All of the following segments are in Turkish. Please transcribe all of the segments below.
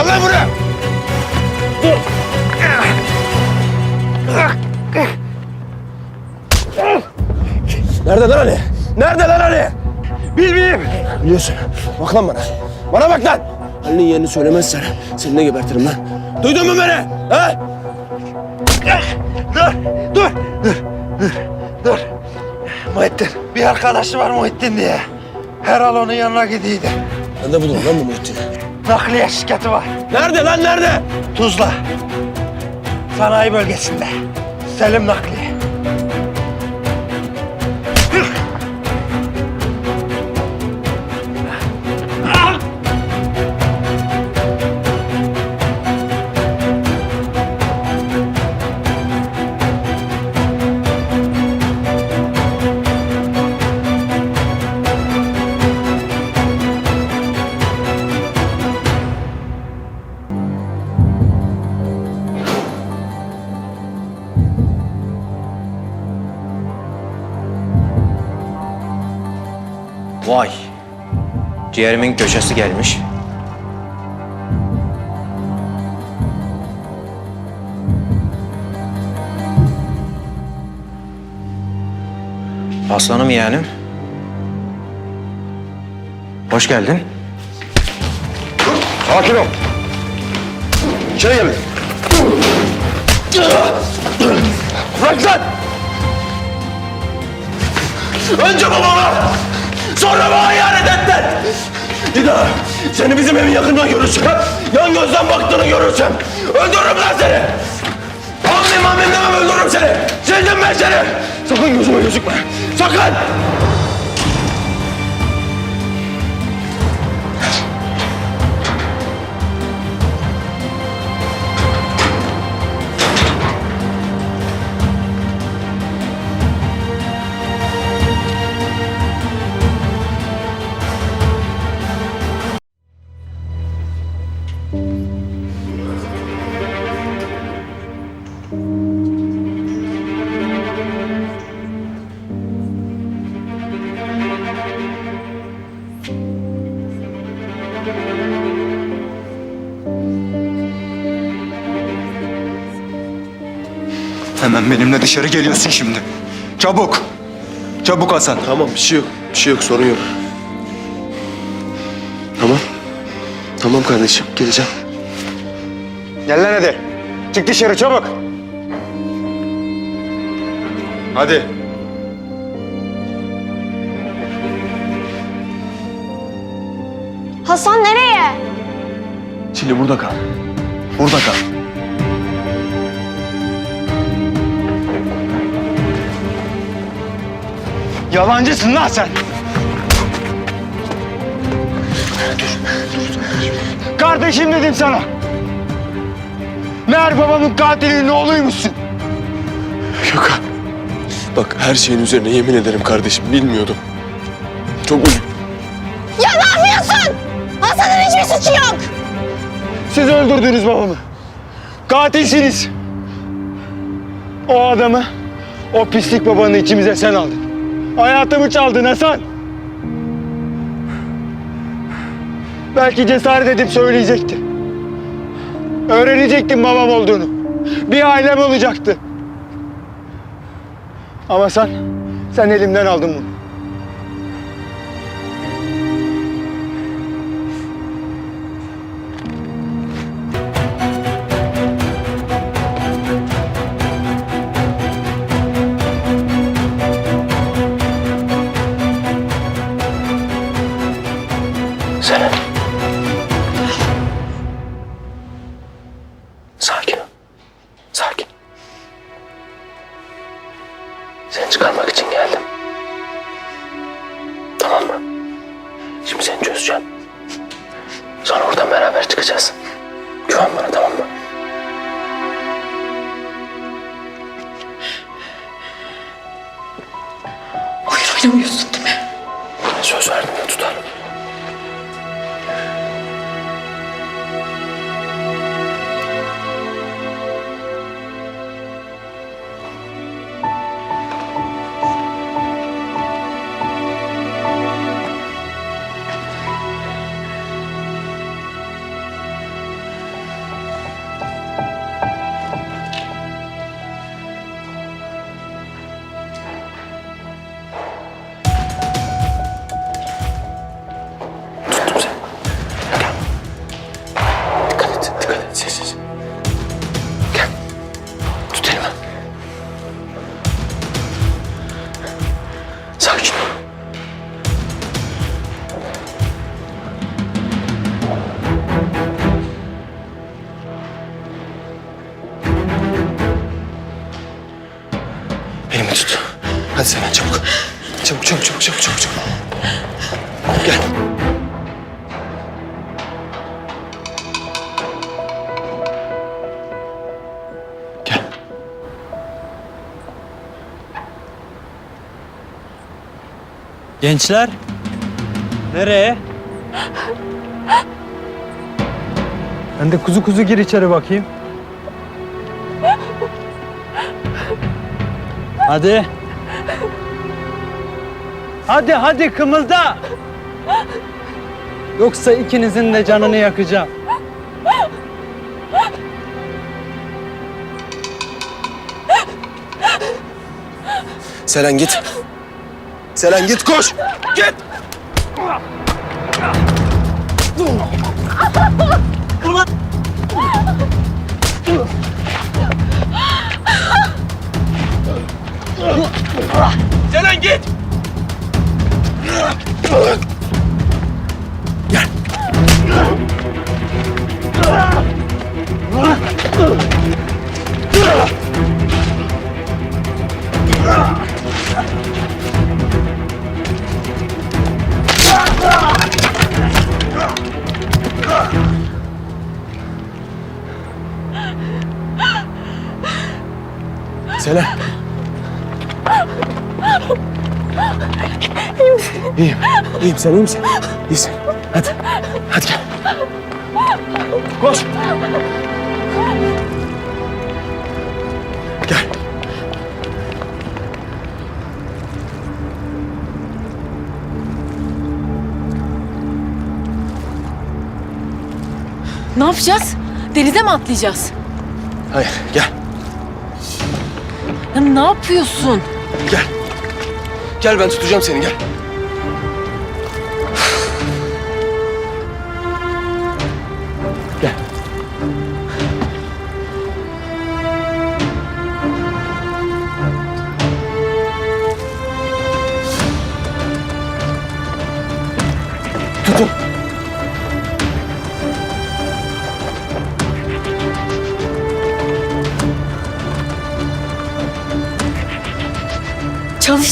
Gel lan buraya! Nerede lan Ali? Nerede lan Ali? Bilmeyeyim. Biliyorsun. Bak lan bana. Bana bak lan. Ali'nin yerini söylemezsen seni de gebertirim lan. Duydun mu beni? Ha? Dur, dur, dur, dur, dur. Muhittin, bir arkadaşı var Muhittin diye. Her al onun yanına gidiydi. Nerede buldun lan bu Muhittin'i? Nakliye şirketi var. Nerede lan nerede? Tuzla. Sanayi bölgesinde. Selim Nakliye. Vay. Ciğerimin köşesi gelmiş. Aslanım yeğenim. Hoş geldin. Sakin ol. İçeri gelin. Bırak lan! Önce babama, sonra bana ihanet ettin. Bir daha seni bizim evin yakından görürsem, yan gözden baktığını görürsem öldürürüm lan seni. Amin amin demem öldürürüm seni. Sildim ben seni. Sakın gözüme gözükme. Sakın! Hemen benimle dışarı geliyorsun şimdi. Çabuk. Çabuk Hasan. Tamam bir şey yok. Bir şey yok sorun yok. Tamam. Tamam kardeşim geleceğim. Gel lan hadi. Çık dışarı çabuk. Hadi. Hasan nereye? Çili burada kal. Burada kal. Yalancısın lan sen. Kardeşim dedim sana. Meğer babamın katilinin oğluymuşsun. Gökhan. Bak her şeyin üzerine yemin ederim kardeşim bilmiyordum. Çok üzüldüm. Ya ne yapıyorsun? Hasan'ın hiçbir suçu yok. Siz öldürdünüz babamı. Katilsiniz. O adamı, o pislik babanı içimize sen aldın. Hayatımı çaldın Hasan. Belki cesaret edip söyleyecekti. Öğrenecektim babam olduğunu. Bir ailem olacaktı. Ama sen, sen elimden aldın bunu. Şimdi seni çözeceğim. Sonra oradan beraber çıkacağız. Güven bana tamam mı? Oyun oynamıyorsun Hadi Selen çabuk. Çabuk çabuk çabuk çabuk çabuk. çabuk. Gel. Gel. Gençler. Nereye? Ben de kuzu kuzu gir içeri bakayım. Hadi. Hadi hadi kımılda. Yoksa ikinizin de canını yakacağım. Selen git. Selen git koş. Git. Selen git. Gel. Selam. Selen. İyiyim. İyiyim. Sen iyi misin? İyisin. Hadi. Hadi gel. Koş. Gel. Ne yapacağız? Denize mi atlayacağız? Hayır. Gel. Ya ne yapıyorsun? Gel. Gel ben tutacağım seni gel.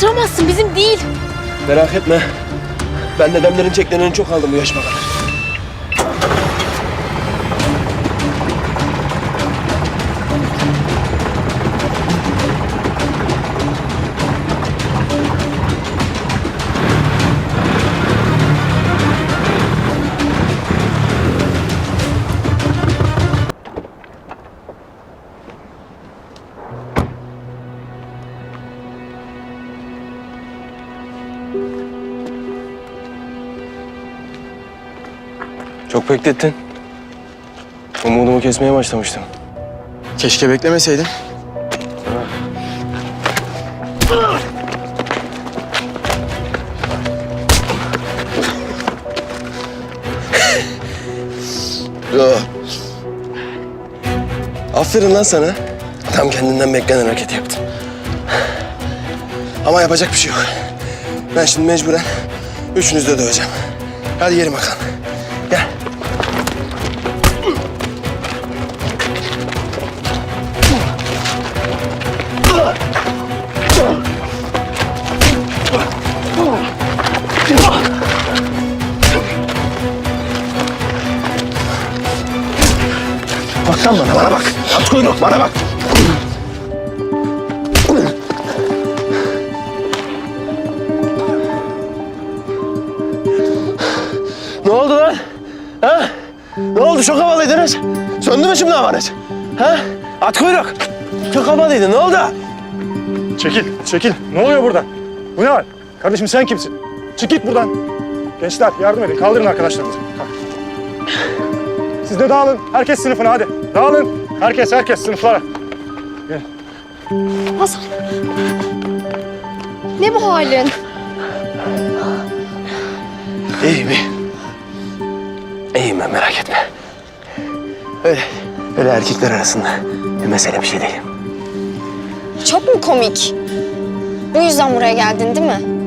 Çalıştıramazsın bizim değil. Merak etme. Ben dedemlerin çeklerini çok aldım bu yaşıma kadar. Çok beklettin. Umudumu kesmeye başlamıştım. Keşke beklemeseydin. Aferin lan sana. Tam kendinden beklenen hareket yaptın. Ama yapacak bir şey yok. Ben şimdi mecburen üçünüzü de döveceğim. Hadi yerim bakalım. Gel. Bak lan bana, bana bak. At kuyruk, bana bak. Ne oldu lan? Ha? Ne oldu? Çok havalıydınız. Söndü mü şimdi havanız? Ha? At kuyruk. Çok havalıydı. Ne oldu? Çekil, çekil. Ne oluyor burada? Bu ne hal? Kardeşim sen kimsin? Çık git buradan. Gençler yardım edin, kaldırın arkadaşlarınızı. Kalk. Siz de dağılın. Herkes sınıfına hadi. Dağılın. Herkes, herkes sınıflara. Hasan. Ne bu halin? İyiyim, iyiyim. Ben merak etme. Öyle, öyle erkekler arasında bir mesele bir şey değil. Çok mu komik? Bu yüzden buraya geldin değil mi?